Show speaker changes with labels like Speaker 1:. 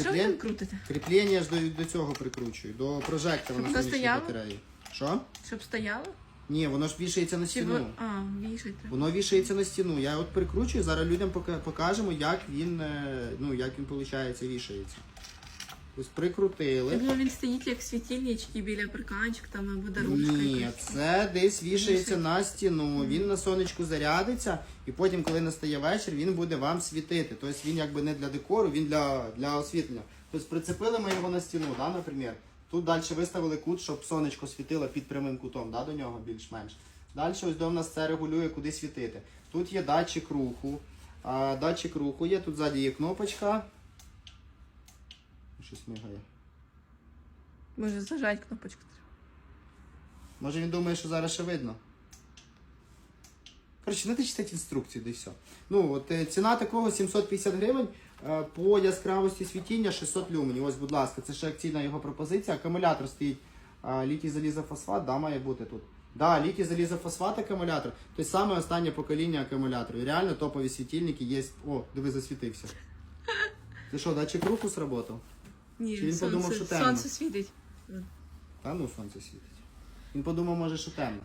Speaker 1: Що ви крутите?
Speaker 2: кріплення ж до, до цього прикручую, до прожектора
Speaker 1: Щоб
Speaker 2: на
Speaker 1: воно
Speaker 2: сонячній
Speaker 1: стояло?
Speaker 2: батареї. Що?
Speaker 1: Щоб стояло?
Speaker 2: Ні, воно ж вішається на
Speaker 1: Чи
Speaker 2: стіну.
Speaker 1: ви... А, вішайте.
Speaker 2: Воно вішається на стіну. Я от прикручую, зараз людям пока- покажемо, як він, е, ну, як він, виходить, вішається. Ось прикрутили.
Speaker 1: думаю, він стоїть як світильнички біля приканчик, там або дорожка.
Speaker 2: Ні,
Speaker 1: якась.
Speaker 2: це десь вішається
Speaker 1: Вішається.
Speaker 2: на стіну. Він на сонечку зарядиться, і потім, коли настає вечір, він буде вам світити. Тобто він якби не для декору, він для, для освітлення. Тобто прицепили ми його на стіну, да, наприклад. Тут далі виставили кут, щоб сонечко світило під прямим кутом, да, до нього більш-менш. Далі ось до нас це регулює, куди світити. Тут є датчик руху. А, датчик руху є, тут ззаді є кнопочка. Щось мигає.
Speaker 1: Може зажать кнопочку.
Speaker 2: Може він думає, що зараз ще видно. Коротше, не читати інструкцію, де все. Ну, от е, ціна такого 750 гривень е, по яскравості світіння 600 люменів. Ось, будь ласка, це ще акційна його пропозиція. Акумулятор стоїть е, літій залізофосфат, да, має бути тут. Да, літій залізофосфат акумулятор. Тобто саме останнє покоління акумуляторів. І реально топові світильники є. О, диви, засвітився. Ти що, датчик руху сработав?
Speaker 1: Ні,
Speaker 2: Чи він
Speaker 1: сонце,
Speaker 2: подумав, що темно?
Speaker 1: сонце світить.
Speaker 2: Та ну сонце світить. Він подумав, може, що темно.